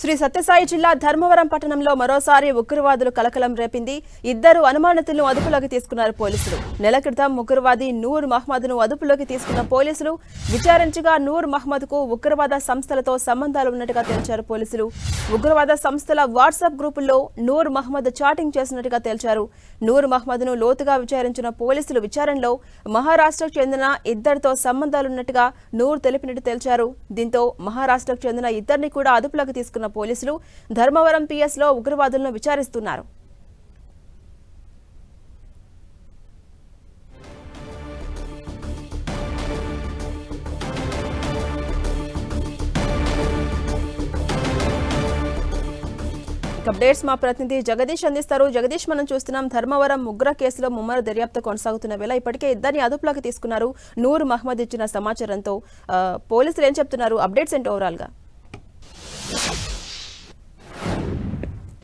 శ్రీ సత్యసాయి జిల్లా ధర్మవరం పట్టణంలో మరోసారి ఉగ్రవాదులు కలకలం రేపింది. ఇద్దరు అనుమానితులను అదుపులోకి తీసుకున్నారు పోలీసులు. నెల క్రితం ఉగ్రవాది నూర్ మహ్మద్ను అదుపులోకి తీసుకున్న పోలీసులు విచారించగా నూర్ మహ్మద్కు ఉగ్రవాద సంస్థలతో సంబంధాలు ఉన్నట్టుగా తేల్చారు పోలీసులు. ఉగ్రవాద సంస్థల వాట్సాప్ గ్రూపుల్లో నూర్ మహ్మద్ చాటింగ్ చేసినట్టుగా తేల్చారు. నూర్ మహ్మద్ను లోతుగా విచారించిన పోలీసులు విచారణలో మహారాష్ట్రకు చెందిన ఇద్దరితో సంబంధాలున్నట్టుగా నూర్ తెలిపినట్టు తేల్చారు. దీంతో మహారాష్ట్రకు చెందిన ఇద్దరిని కూడా అదుపులోకి తీసుకున్న పోలీసులు ధర్మవరం పిఎస్లో ఉగ్రవాదులను విచారిస్తున్నారు. అప్డేట్స్ మా ప్రతినిధి జగదీష్ అందిస్తారు. జగదీష్ మనం చూస్తున్నాం ధర్మవరం ఉగ్ర కేసులో ముమ్మర దర్యాప్తు కొనసాగుతున్న వేళ ఇప్పటికే ఇద్దరిని అదుపులోకి తీసుకున్నారు. నూర్ మహమ్మద్ ఇచ్చిన సమాచారంతో పోలీసులు ఏం చెప్తున్నారు? అప్డేట్స్ ఏంటి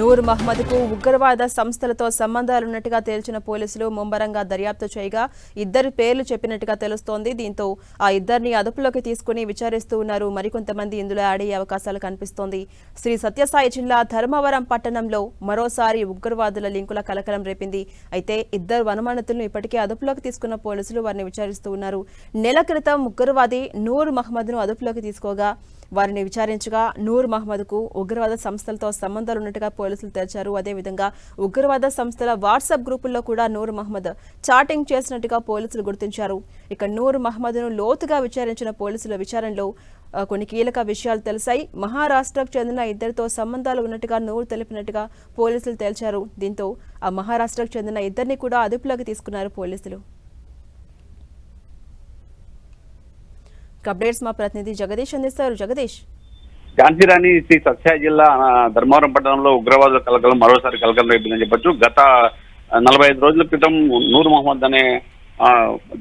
నూర్ మహ్మద్కు ఉగ్రవాద సంస్థలతో సంబంధాలున్నట్టుగా తేల్చిన పోలీసులు ముమ్మరంగా దర్యాప్తు చేయగా ఇద్దరి పేర్లు చెప్పినట్టుగా తెలుస్తోంది. దీంతో ఆ ఇద్దరిని అదుపులోకి తీసుకుని విచారిస్తూ ఉన్నారు. మరికొంతమంది ఇందులో ఆడే అవకాశాలు కనిపిస్తోంది. శ్రీ సత్యసాయి జిల్లా ధర్మవరం పట్టణంలో మరోసారి ఉగ్రవాదుల లింకుల కలకలం రేపింది. అయితే ఇద్దరు అనుమానితులను ఇప్పటికే అదుపులోకి తీసుకున్న పోలీసులు వారిని విచారిస్తూ ఉన్నారు. నెల క్రితం ఉగ్రవాది నూర్ మహ్మద్ను అదుపులోకి తీసుకోగా వారిని విచారించగా నూర్ మహమ్మద్కు ఉగ్రవాద సంస్థలతో సంబంధాలున్నట్టుగా పోలీసులు తేల్చారు అదేవిధంగా ఉగ్రవాద సంస్థల వాట్సాప్ గ్రూపుల్లో కూడా నూర్ మహ్మద్ చాటింగ్ చేసినట్టుగా పోలీసులు గుర్తించారు. ఇక నూర్ మహమ్మద్ను లోతుగా విచారించిన పోలీసుల విచారణలో కొన్ని కీలక విషయాలు తెలిసాయి. మహారాష్ట్రకు చెందిన ఇద్దరితో సంబంధాలు ఉన్నట్టుగా నూరు తెలిపినట్టుగా పోలీసులు తేల్చారు. దీంతో ఆ మహారాష్ట్రకు చెందిన ఇద్దరిని కూడా అదుపులోకి తీసుకున్నారు పోలీసులు. అప్డేట్స్ మా ప్రతినిధి జగదీష్ అందిస్తారు. జగదీష్. ఝాన్సీరాణి శ్రీ సత్యాయి జిల్లా ధర్మవరం పట్టణంలో ఉగ్రవాదుల కలకలం మరోసారి కలకలం రేపిందని చెప్పొచ్చు. గత నలభై ఐదు రోజుల క్రితం నూర్ మహమ్మద్ అనే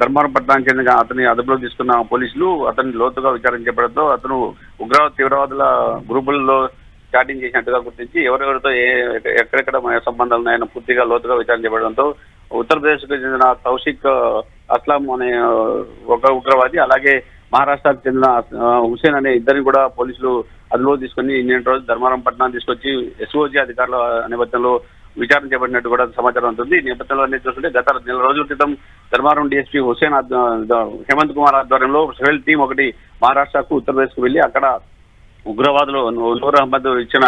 ధర్మవరం పట్టణానికి చెందిన అతని అదుపులో తీసుకున్న పోలీసులు అతన్ని లోతుగా విచారణ చేపడంతో అతను ఉగ్రవాద తీవ్రవాదుల గ్రూపుల్లో చాటింగ్ చేసినట్టుగా గుర్తించి ఎవరెవరితో ఏ ఎక్కడెక్కడ సంబంధాలు ఉన్నాయని పూర్తిగా లోతుగా విచారణ చేయడంతో ఉత్తరప్రదేశ్కు చెందిన తౌషిక్ అస్లాం అనే ఒక ఉగ్రవాది అలాగే మహారాష్ట్రకు చెందిన హుసేన్ అనే ఇద్దరిని కూడా పోలీసులు అదుపులో తీసుకుని నిన్న రోజు ధర్మారం పట్టణం తీసుకొచ్చి ఎస్ఓజీ అధికారుల నేపథ్యంలో విచారణ చేపట్టినట్టు కూడా సమాచారం ఉంటుంది ఈ నేపథ్యంలో అనేది చూస్తుంటే గత నెల రోజుల క్రితం ధర్మారం డిఎస్పీ హుసేన్ హేమంత్ కుమార్ ఆధ్వర్యంలో స్పెషల్ టీం ఒకటి మహారాష్ట్రకు ఉత్తరప్రదేశ్కు వెళ్ళి అక్కడ ఉగ్రవాదులు నూర్ అహ్మద్ ఇచ్చిన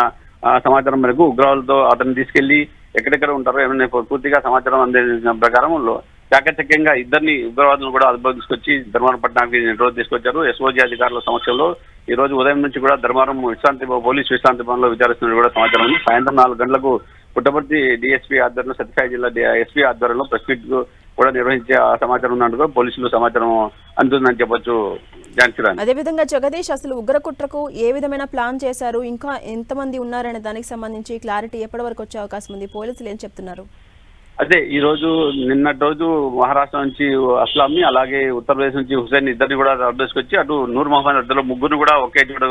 సమాచారం మేరకు ఉగ్రవాదులతో అతన్ని తీసుకెళ్ళి ఎక్కడెక్కడ ఉంటారో ఏమైనా పూర్తిగా సమాచారం అందించిన ప్రకారంలో చాకచక్యంగా ఇద్దరిని ఉగ్రవాదులను కూడా అదుపులోకి తీసుకొచ్చి ధర్మవరం పట్టణానికి ఈ రోజు తీసుకొచ్చారు. ఎస్ఓజీ అధికారుల సమక్షంలో ఈ రోజు ఉదయం నుంచి కూడా ధర్మవరం విశ్రాంతి పోలీస్ విశ్రాంతి భవన్లో విచారిస్తున్నట్టు కూడా సమాచారం ఉంది. సాయంత్రం నాలుగు గంటలకు పుట్టపర్తి డిఎస్పీ ఆధ్వర్యంలో సత్యసాయి జిల్లా ఎస్పీ ఆధ్వర్యంలో ప్రెస్ మీట్ కూడా నిర్వహించే సమాచారం ఉన్నట్టు కూడా పోలీసులు సమాచారం అందుతుందని చెప్పొచ్చు ఝాన్సీరాణి అదేవిధంగా జగదీష్ అసలు ఉగ్రకుట్రకు ఏ విధమైన ప్లాన్ చేశారు? ఇంకా ఎంతమంది ఉన్నారనే దానికి సంబంధించి క్లారిటీ ఎప్పటి వరకు వచ్చే అవకాశం ఉంది? పోలీసులు ఏం చెప్తున్నారు? అదే ఈ రోజు నిన్నటి రోజు మహారాష్ట్ర నుంచి అస్లాంని అలాగే ఉత్తరప్రదేశ్ నుంచి హుసేన్ ఇద్దరిని కూడా తీసుకొచ్చి అటు నూర్ మహమ్మద్ ఇద్దరు ముగ్గురు కూడా ఒకే చోట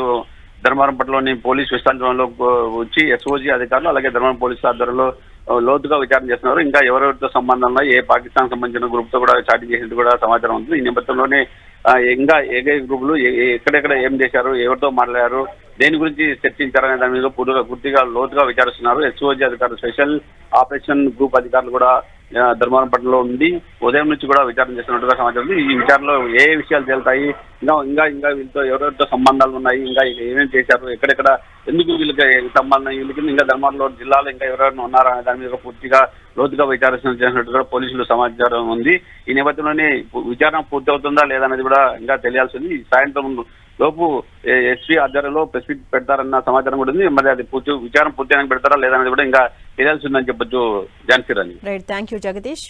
ధర్మవరం పట్లలోని పోలీస్ విశ్రాంతిలో వచ్చి ఎస్ఓజీ అధికారులు అలాగే ధర్మవరం పోలీసు ఆధ్వర్యంలో లోతుగా విచారణ చేస్తున్నారు. ఇంకా ఎవరెవరితో సంబంధం ఏ పాకిస్తాన్ సంబంధించిన గ్రూప్తో కూడా చాటింగ్ చేసినట్టు కూడా సమాచారం ఉంది ఈ నేపథ్యంలోనే ఇంకా ఏ గ్రూపులు ఎక్కడెక్కడ ఏం చేశారు ఎవరితో మాట్లాడారు దేని గురించి చర్చించారనే దాని మీద పూర్తిగా పూర్తిగా లోతుగా విచారిస్తున్నారు. ఎస్ఓజీ అధికారులు స్పెషల్ ఆపరేషన్ గ్రూప్ అధికారులు కూడా ఆ, ధర్మవరం పట్టణంలో ఉంది ఉదయం నుంచి కూడా విచారణ చేస్తున్నట్టుగా సమాచారం ఈ విచారణలో ఏ విషయాలు తేలుతాయి ఇంకా ఇంకా ఇంకా వీళ్ళతో ఎవరెవరితో సంబంధాలు ఉన్నాయి ఇంకా ఏమేమి చేశారు ఎక్కడెక్కడ ఎందుకు వీళ్ళకి సంబంధం వీళ్ళకి ఇంకా ధర్మవరంలో జిల్లాలో ఇంకా ఎవరెవరైనా ఉన్నారా అనే దాని మీద పూర్తిగా లోతుగా విచారణ చేసినట్టు కూడా పోలీసులు సమాచారం ఉంది. ఈ నేపథ్యంలోనే విచారణ పూర్తి అవుతుందా లేదా అనేది కూడా ఇంకా తెలియాల్సింది సాయంత్రం లోపు ఎస్పీ ఆధ్వర్యంలో ప్రెస్ మీట్ పెడతారన్న సమాచారం కూడా ఉంది. మరి అది పూర్తి విచారం పూర్తి పెడతారా లేదా అనేది కూడా ఇంకా తెలియాల్సి ఉందని చెప్పొచ్చు Jhansi Rani. Right thank you Jagadish